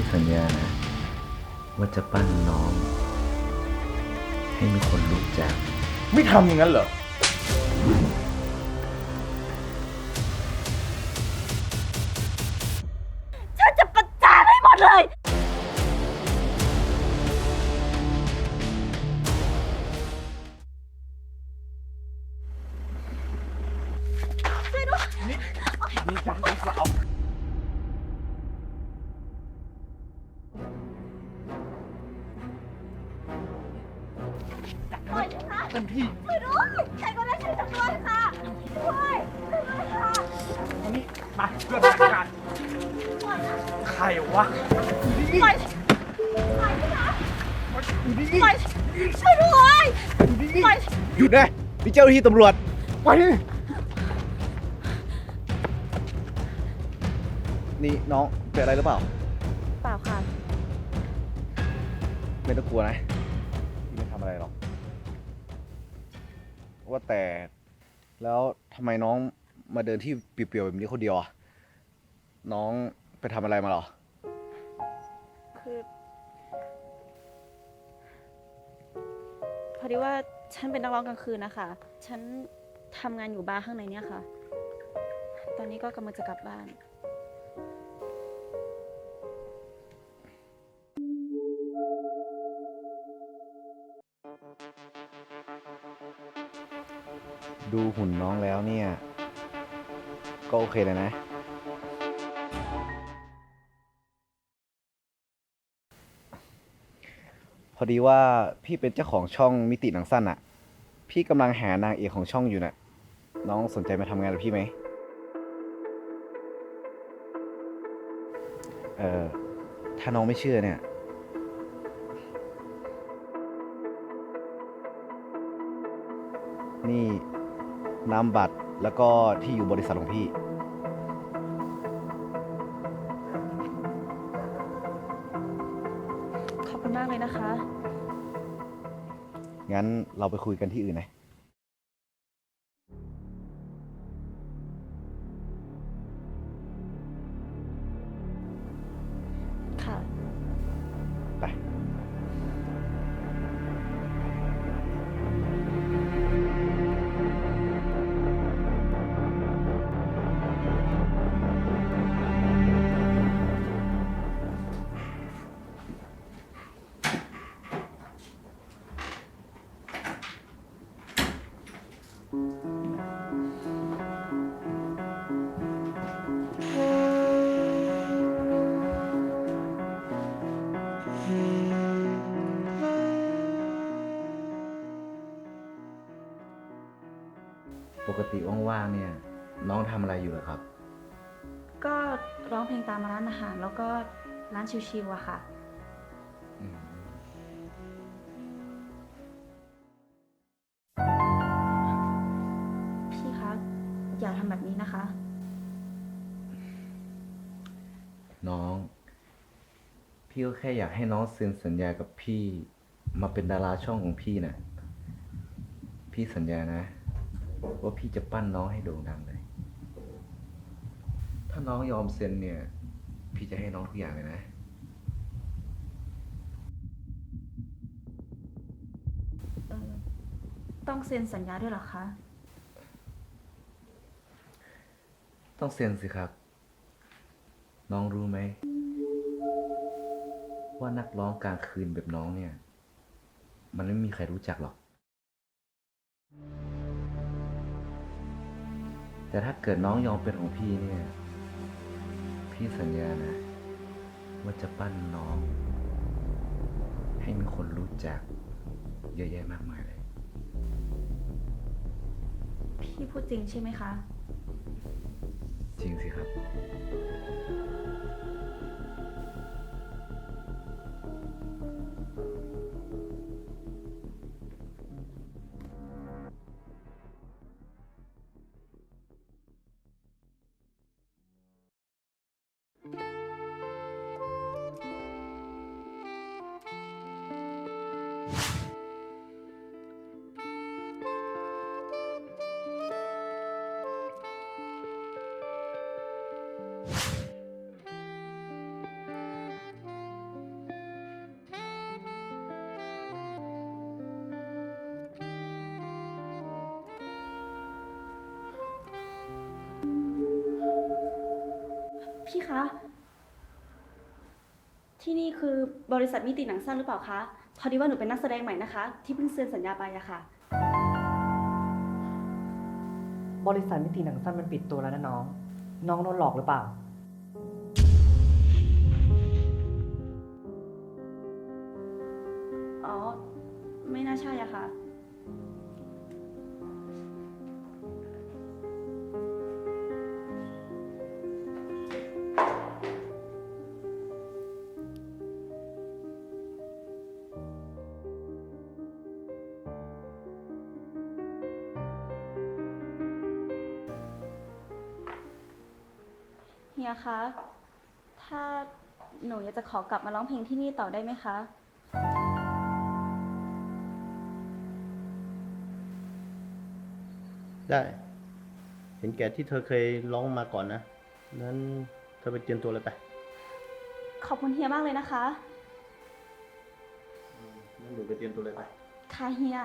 พี่สัญญานะ ว่าจะปั้นน้อง ให้มีคนรู้จัก ไม่ทำอย่างนั้นเหรอ ฉันจะประจานให้หมดเลยมีการทดสอบ ต็มที่ช่วยด้วยใครก็ได้ช่วยฉันด้วยค่ะช่วยช่วยด้วยค่ะอันนี้มาเพื่อนราชการปล่อยนะใครวะปล่อยปล่อยฉันนะอยู่นี่ปล่อยช่วยด้วยอยู่นี่ปล่อยหยุดนะนี่เจ้าหน้าที่ตำรวจไปนี่น้องเป็นอะไรหรือเปล่า เปล่าค่ะ ไม่ต้องกลัวนะพี่ไม่ทำอะไรหรอก ว่าแต่ แล้วทำไมน้องมาเดินที่เปลี่ยวๆแบบนี้คนเดียวอะน้องไปทำอะไรมาหรอ คือ พอดีว่าฉันเป็นนักร้องกลางคืนนะคะ ฉันทำงานอยู่บาร์ข้างในเนี่ยค่ะ ตอนนี้ก็กำลังจะกลับบ้าน ดูหุ่นน้องแล้วเนี่ย ก็โอเคเลยนะ พอดีว่าพี่เป็นเจ้าของช่องมิติหนังสั้นอะพี่กำลังหานางเอกของช่องอยู่น่ะ น้องสนใจมาทำงานกับพี่ไหม เอ่อถ้าน้องไม่เชื่อเนี่ย นี่ นามบัตร แล้วก็ที่อยู่บริษัทของพี่ ขอบคุณมากเลยนะคะ งั้นเราไปคุยกันที่อื่นนะค่ะ ติว่างๆเนี่ย น้องทำอะไรอยู่เหรอครับ ก็ร้องเพลงตามร้านอาหาร แล้วก็ร้านชิวๆอะค่ะอืมพี่คะอย่าทำแบบนี้นะคะ น้อง พี่ก็แค่อยากให้น้องเซ็นสัญญากับพี่ มาเป็นดาราช่องของพี่น่ะพี่สัญญานะ ว่าพี่จะปั้นน้องให้โด่งดังเลย ถ้าน้องยอมเซ็นเนี่ย พี่จะให้น้องทุกอย่างเลยนะ เออต้องเซ็นสัญญาด้วยเหรอคะ ต้องเซ็นสิครับ น้องรู้ไหม ว่านักร้องกลางคืนแบบน้องเนี่ย มันไม่มีใครรู้จักหรอก แต่ถ้าเกิดน้องยอมเป็นของพี่เนี่ย พี่สัญญานะ ว่าจะปั้นน้อง ให้มีคนรู้จัก เยอะแยะมากมายเลย พี่พูดจริงใช่ไหมคะ จริงสิครับ นี่คือบริษัทมิติหนังสั้นหรือเปล่าคะ พอดีว่าหนูเป็นนักแสดงใหม่นะคะ ที่เพิ่งเซ็นสัญญาไปอะค่ะ บริษัทมิติหนังสั้นมันปิดตัวแล้วนะน้อง น้องโดนหลอกหรือเปล่า อ๋อ ไม่น่าใช่อะค่ะ ฮียคะ ถ้าหนูอยากจะขอกลับมาร้องเพลงที่นี่ต่อได้ไหมคะ ได้ เห็นแก่ที่เธอเคยร้องมาก่อนนะ นั้นเธอไปเตรียมตัวเลยไป ขอบคุณเฮียมากเลยนะคะ นั้นหนูไปเตรียมตัวเลยไป ค่ะเฮีย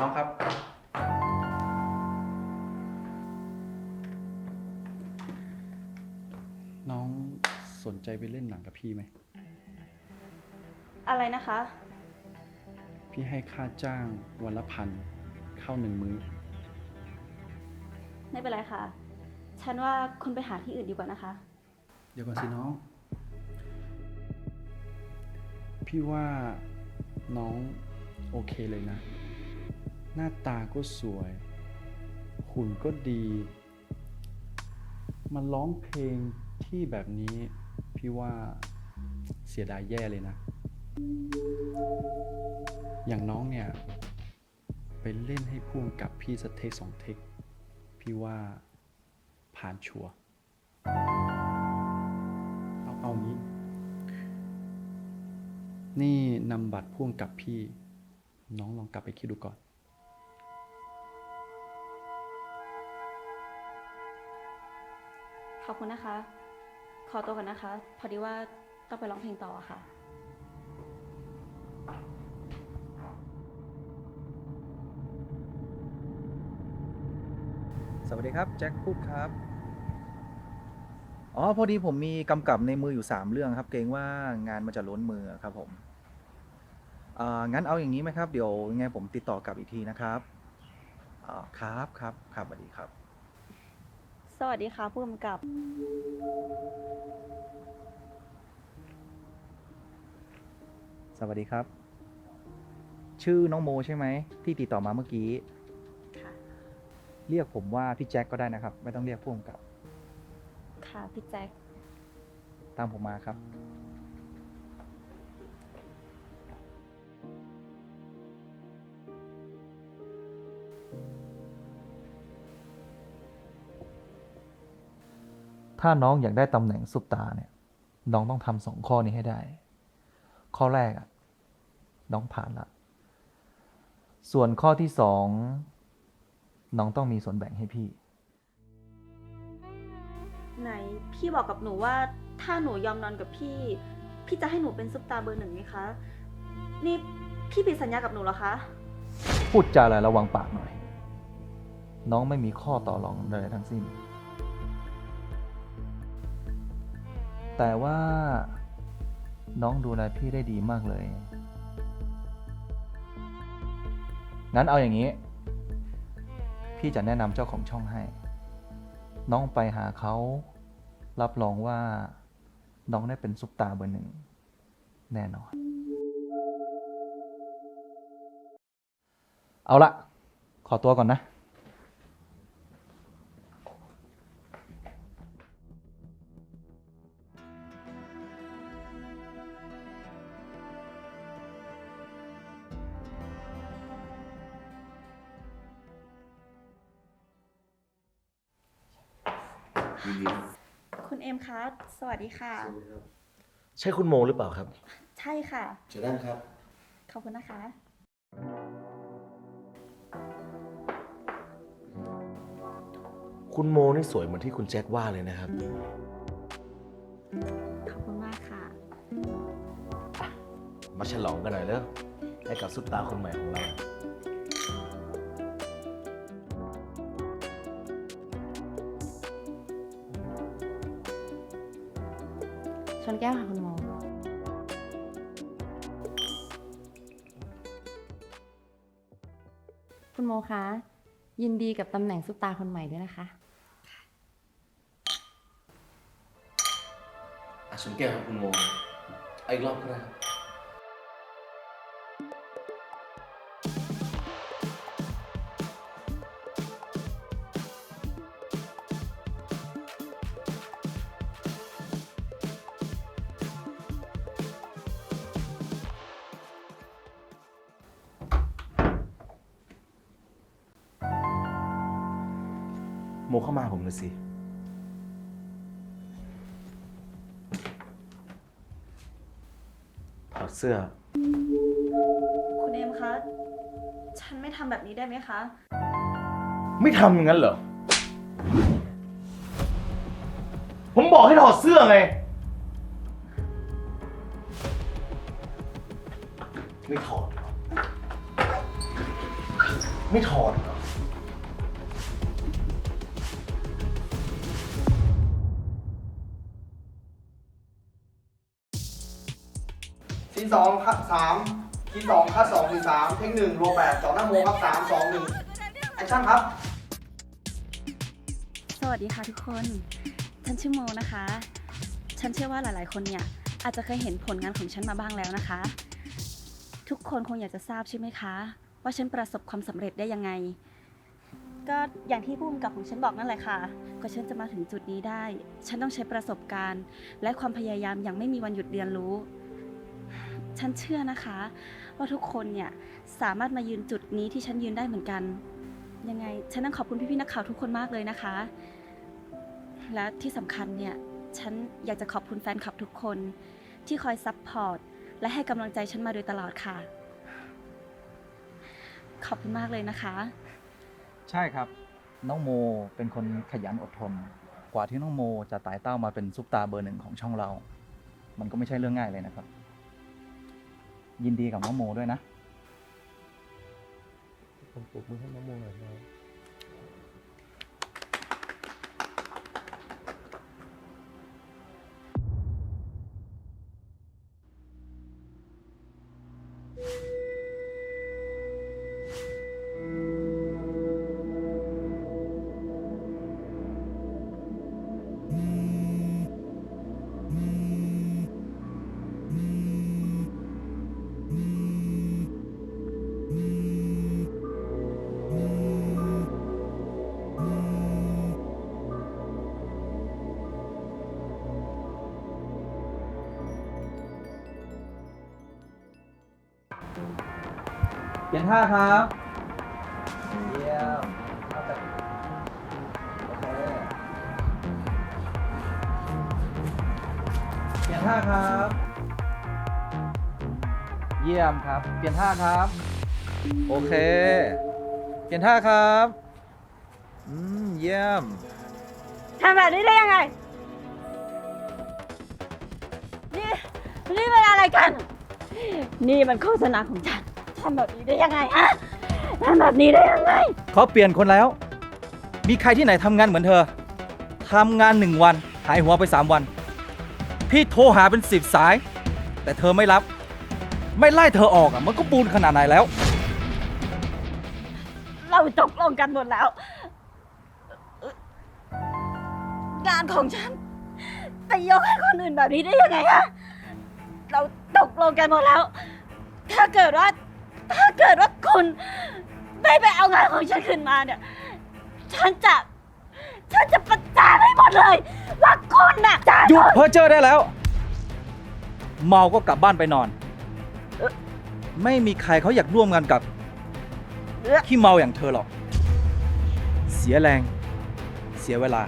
น้องครับ น้องสนใจไปเล่นหนังกับพี่ไหม อะไรนะคะ พี่ให้ค่าจ้างวันละพันเข้าหนึ่งมื้อ ไม่เป็นไรค่ะ ฉันว่าคุณไปหาที่อื่นดีกว่านะคะ เดี๋ยวก่อนสิน้อง พี่ว่าน้องโอเคเลยนะ หน้าตาก็สวย หุ่นก็ดีมาร้องเพลงที่แบบนี้ พี่ว่าเสียดายแย่เลยนะ อย่างน้องเนี่ย ไปเล่นให้พุ่งกับพี่สเทคสองเทค พี่ว่าผ่านชัวร์เอาเอางี้ นี่นำบัตรพ่วงกับพี่ น้องลองกลับไปคิดดูก่อน อบคุณนะคะ ขอตัวก่อนนะคะ พอดีว่าต้องไปร้องเพลงต่อค่ะ สวัสดีครับ แจ็คพูดครับ อ๋อ พอดีผมมีกำกับในมืออยู่ 3 เรื่องครับ เกรงว่างานมันจะล้นมือครับผมอ่างั้นเอาอย่างนี้ไหมครับ เดี๋ยวยังไงผมติดต่อกลับอีกทีนะครับอ่าครับครับครับสวัสดีครับ สวัสดีค่ะผู้กำกับ สวัสดีครับ ชื่อน้องโมใช่ไหม ที่ติดต่อมาเมื่อกี้ ค่ะ เรียกผมว่าพี่แจ็คก็ได้นะครับ ไม่ต้องเรียกพ่วงกับ ค่ะ พี่แจ็ค ตามผมมาครับ ถ้าน้องอยากได้ตำแหน่งซุปตาเนี่ยน้องต้องทำสองข้อนี้ให้ได้ ข้อแรกอะน้องผ่านละ ส่วนข้อที่สองน้องต้องมีส่วนแบ่งให้พี่ ไหนพี่บอกกับหนูว่าถ้าหนูยอมนอนกับพี่ พี่จะให้หนูเป็นซุปตาร์เบอร์หนึ่งไหมคะ นี่พี่ผิดสัญญากับหนูเหรอคะ พูดจาอะไรระวังปากหน่อย น้องไม่มีข้อต่อรองใดทั้งสิ้น แต่ว่าน้องดูแลพี่ได้ดีมากเลย งั้นเอาอย่างนี้ พี่จะแนะนำเจ้าของช่องให้ น้องไปหาเขา รับรองว่า น้องได้เป็นซุปตาเบอร์หนึ่ง แน่นอน เอาละ ขอตัวก่อนนะ คุณเอ็มคะสวัสดีค่ะ ใช่คุณโมหรือเปล่าครับ ใช่ค่ะ เชิญนั่งครับ ขอบคุณนะคะ คุณโมนี่สวยเหมือนที่คุณแจ็คว่าเลยนะครับ ขอบคุณมากค่ะ มาฉลองกันหน่อยเร็วให้กับซุปตาคนใหม่ของเรา นแก้วค่ะคุณโมคุณโมคะ ยินดีกับตำแหน่งซุปตาคนใหม่ด้วยนะคะอาชนแก้วครับคุณโมเอาอีกรอบก็ได้ครับ โมเข้ามาผมเลยสิ ถอดเสื้อ คุณเอมคะ ฉันไม่ทำแบบนี้ได้ไหมคะ ไม่ทำอย่างนั้นเหรอ ผมบอกให้ถอดเสื้อไง ไม่ถอดเหรอไม่ถอดเหรอ ทีสองคัดสามทีสองคัดสองทีสามเทคหนึ่งโรแปดสองหน้าโมครับสามสองหนึ่งแอคชั่นครับ สวัสดีค่ะทุกคน ฉันชื่อโมนะคะ ฉันเชื่อว่าหลาย ๆ คนเนี่ยอาจจะเคยเห็นผลงานของฉันมาบ้างแล้วนะคะ ทุกคนคงอยากจะทราบใช่ไหมคะ ว่าฉันประสบความสำเร็จได้ยังไง ก็อย่างที่ผู้กำกับของฉันบอกนั่นแหละค่ะก็ฉันจะมาถึงจุดนี้ได้ ฉันต้องใช้ประสบการณ์ และความพยายามอย่างไม่มีวันหยุดเรียนรู้ ฉันเชื่อนะคะ ว่าทุกคนเนี่ยสามารถมายืนจุดนี้ที่ฉันยืนได้เหมือนกัน ยังไงฉันต้องขอบคุณพี่ๆนักข่าวทุกคนมากเลยนะคะ และที่สำคัญเนี่ยฉันอยากจะขอบคุณแฟนคลับทุกคน ที่คอยซัพพอร์ตและให้กำลังใจฉันมาโดยตลอดค่ะ ขอบคุณมากเลยนะคะ ใช่ครับ น้องโมเป็นคนขยันอดทน กว่าที่น้องโมจะไต่เต้ามาเป็นซุปตาเบอร์หนึ่งของช่องเรา มันก็ไม่ใช่เรื่องง่ายเลยนะครับ ยินดีกับน้องโมด้วยนะ ผมปลุกมือให้น้องโมหน่อยนะ เปลี่ยนท่าครับเยี่ยมเอาแต่โอเคเปลี่ยนท่าครับ เยี่ยมครับ เปลี่ยนท่าครับ โอเค เปลี่ยนท่าครับอืมเยี่ยม ทำแบบนี้ได้ยังไง นี่ นี่มันอะไรกัน นี่มันโฆษณาของฉัน ทำแบบนี้ได้ยังไงฮะทำแบบนี้ได้ยังไง เขาเปลี่ยนคนแล้ว มีใครที่ไหนทำงานเหมือนเธอทำงานหนึ่งวัน หายหัวไปสามวัน พี่โทรหาเป็นสิบสาย แต่เธอไม่รับ ไม่ไล่เธอออกอะ มันก็ปูนขนาดไหนแล้ว เราตกลงกันหมดแล้วงานของฉันไปยกให้คนอื่นแบบนี้ได้ยังไงฮะเราตกลงกันหมดแล้ว ถ้าเกิดว่า ถ้าเกิดว่าคุณไม่ไปเอางานของฉันขึ้นมาเนี่ย ฉันจะ ฉันจะประจานให้หมดเลย ว่าคุณน่ะหยุดเพ้อเจอได้แล้ว เมาก็กลับบ้านไปนอน ไม่มีใครเขาอยากร่วมงานกับขี้เมาอย่างเธอหรอก เสียแรง เสียเวลา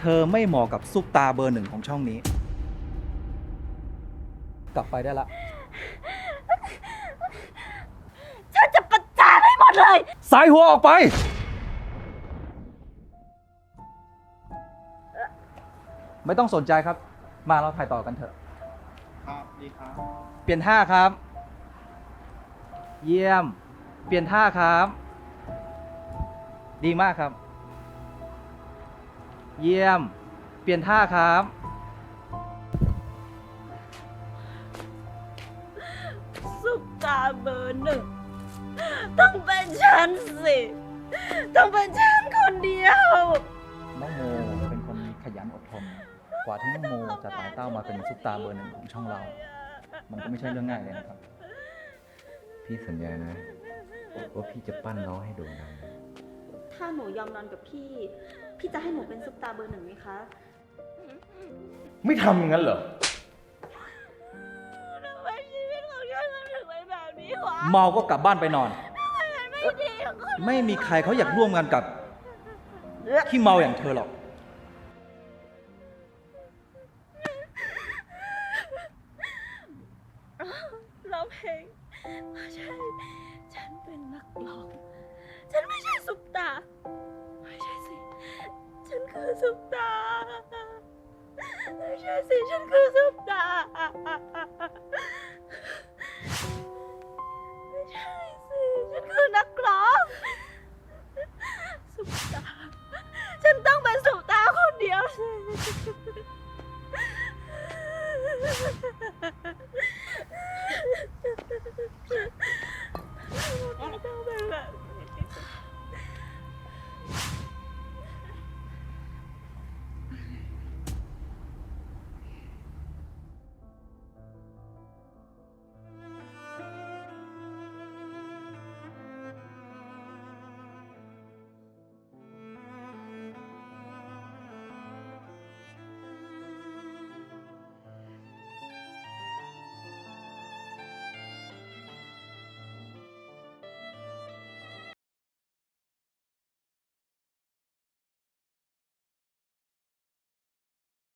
เธอไม่เหมาะกับซุปตาเบอร์หนึ่งของช่องนี้ กลับไปได้ละ ฉันจะประจานให้หม ดเลย สายหัวออกไป ไม่ต้องสนใจครับ มาเราถ่ายต่อกันเถอะ ครับดีครับ เปลี่ยนท่าครับ เยี่ยม เปลี่ยนท่าครับ ดีมากครับ เยี่ยม เปลี่ยนท่าครับ ซุปตาเบอร์หนึ่งต้อง เป็นฉันสิ ต้องเป็นฉันคนเดียว น้องโมเป็นคนขยันอดทน กว่าที่น้องโมจะไต่เต้ามาเป็นซุปตาเบอร์หนึ่งของช่องเรา มันก็ไม่ใช่เรื่องง่ายเลยนะครับ พี่สัญญานะว่าพี่จะปั้นน้องให้โด่งดัง ถ้าหนูยอมนอนกับพี่ พี่จะให้หนูเป็นซุปตาเบอร์หนึ่งไหมคะ ไม่ทำอย่างนั้นเหรอ ทำไมชีวิตของฉันมันถึงเป็นแบบนี้วะ เมาก็กลับบ้านไปนอนไม่ดีอะคน ไม่มีใครเขาอยากร่วมงานกับขี้เมาอย่างเธอหรอก ร้องเพลงไม่ใช่ ฉันเป็นนักร้อง ฉันไม่ใช่ซุปตา ไม่ใช่สิ ฉันคือซุปตา ไม่ใช่สิ ฉันคือซุปตา คือนักร้องสุตาฉันต้องเป็นสุตาคนเดียวสิทำไมต้องเป็นแบบ